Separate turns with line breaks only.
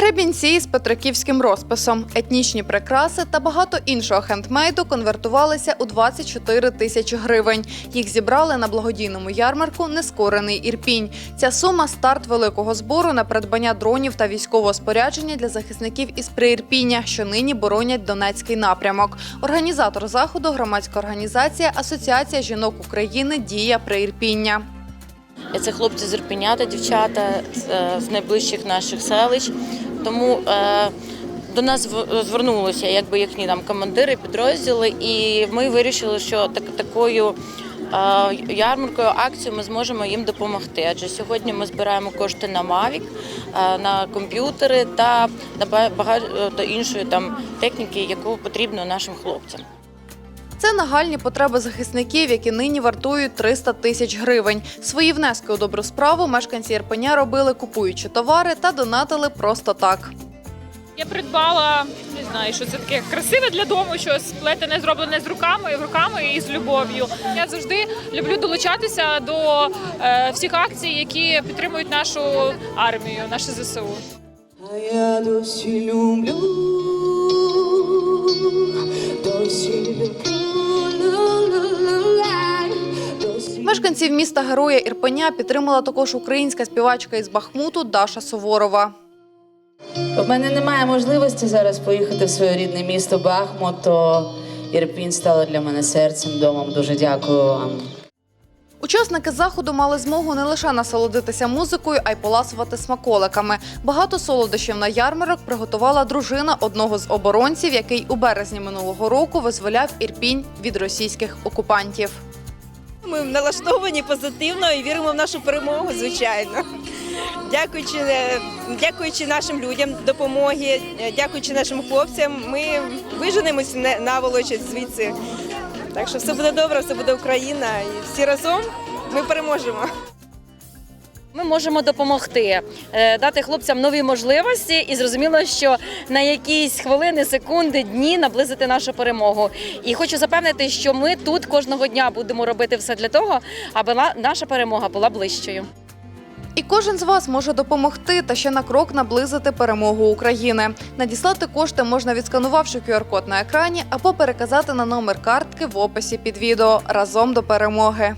Гребінці з петриківським розписом, етнічні прикраси та багато іншого хендмейду конвертувалися у 24 тисячі гривень. Їх зібрали на благодійному ярмарку Нескорений Ірпінь. Ця сума старт великого збору на придбання дронів та військового спорядження для захисників із Приірпіння, що нині боронять Донецький напрямок. Організатор заходу громадська організація Асоціація жінок України Дія Приірпіння.
Це хлопці з Ірпеня та дівчата е, з найближчих наших селищ. Тому е, до нас звернулися якби їхні там командири, підрозділи, і ми вирішили, що так, такою е, ярмаркою, акцією ми зможемо їм допомогти. Адже сьогодні ми збираємо кошти на Mavic, е, на комп'ютери та на багато іншої там техніки, яку потрібно нашим хлопцям.
Це нагальні потреби захисників, які нині вартують 300 тисяч гривень. Свої внески у добру справу мешканці Ірпеня робили, купуючи товари та донатили просто так.
Я придбала, не знаю, що це таке красиве для дому, щось сплетене, зроблене з руками, руками і з любов'ю. Я завжди люблю долучатися до е, всіх акцій, які підтримують нашу армію, наше ЗСУ.
А я досі люблю,
Мешканців міста Героя Ірпеня підтримала також українська співачка із Бахмуту Даша Суворова.
У мене немає можливості зараз поїхати в своє рідне місто Бахмут, то Ірпінь стало для мене серцем, домом. Дуже дякую вам.
Учасники заходу мали змогу не лише насолодитися музикою, а й поласувати смаколиками. Багато солодощів на ярмарок приготувала дружина одного з оборонців, який у березні минулого року визволяв Ірпінь від російських окупантів.
Ми налаштовані позитивно і віримо в нашу перемогу, звичайно. Дякуючи, е, дякуючи нашим людям допомоги, е, дякуючи нашим хлопцям, ми виженемось не- наволочать звідси. Так що все буде добре, все буде Україна, і всі разом ми переможемо.
Ми можемо допомогти, е, дати хлопцям нові можливості, і зрозуміло, що на якісь хвилини, секунди, дні наблизити нашу перемогу. І хочу запевнити, що ми тут кожного дня будемо робити все для того, аби наша перемога була ближчою.
І кожен з вас може допомогти та ще на крок наблизити перемогу України. Надіслати кошти можна відсканувавши QR-код на екрані або переказати на номер картки в описі під відео разом до перемоги.